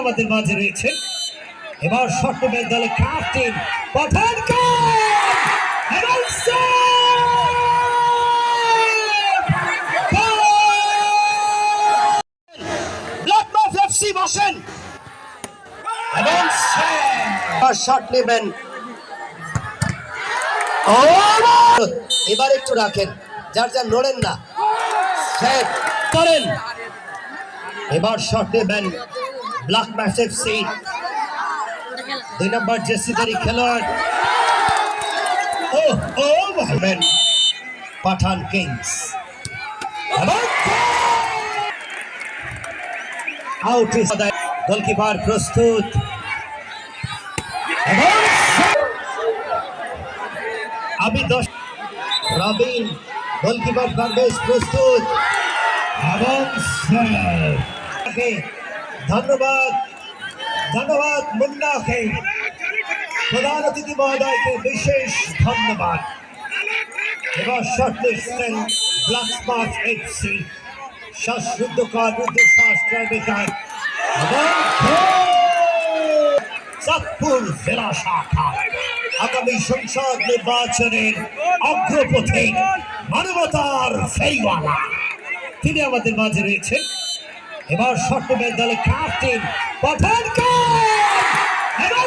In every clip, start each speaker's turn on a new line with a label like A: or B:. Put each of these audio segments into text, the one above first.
A: আমাদের মাঝে রয়েছেন এবার চট্টগ্রাম দলের ক্যাপ্টেন পাঠান বসেন। শট নেবেন। এবার একটু রাখেন। যার যার নড়েন না। করেন। এবার শট নেবেন ব্ল্যাক ম্যাচ এফসি দুই নম্বর জেসিদারি খেলোয়াড়। পাঠান কিংস আউট গোলকিপার প্রস্তুত। আমি দশ রবিন গোলকিপার পারভেজ প্রস্তুত। এবং তাকে ধন্যবাদ। ধন্যবাদ মুন্নাকে প্রধান অতিথি মহোদয়কে বিশেষ ধন্যবাদ। এবার শট লিখছেন ব্ল্যাক স্মার্ট এফসি শ্বাসরুদ্ধকর রুদ্ধশ্বাস ট্রাইবেকার! চাঁদপুর জেলা শাখা। আগামী সংসদ নির্বাচনের অগ্রপথে মানবতার তিনি আমাদের মাঝে রয়েছেন। এবার চট্টগ্রাম দলের ক্যাপ্টেন পাঠান খান এবং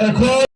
B: এখন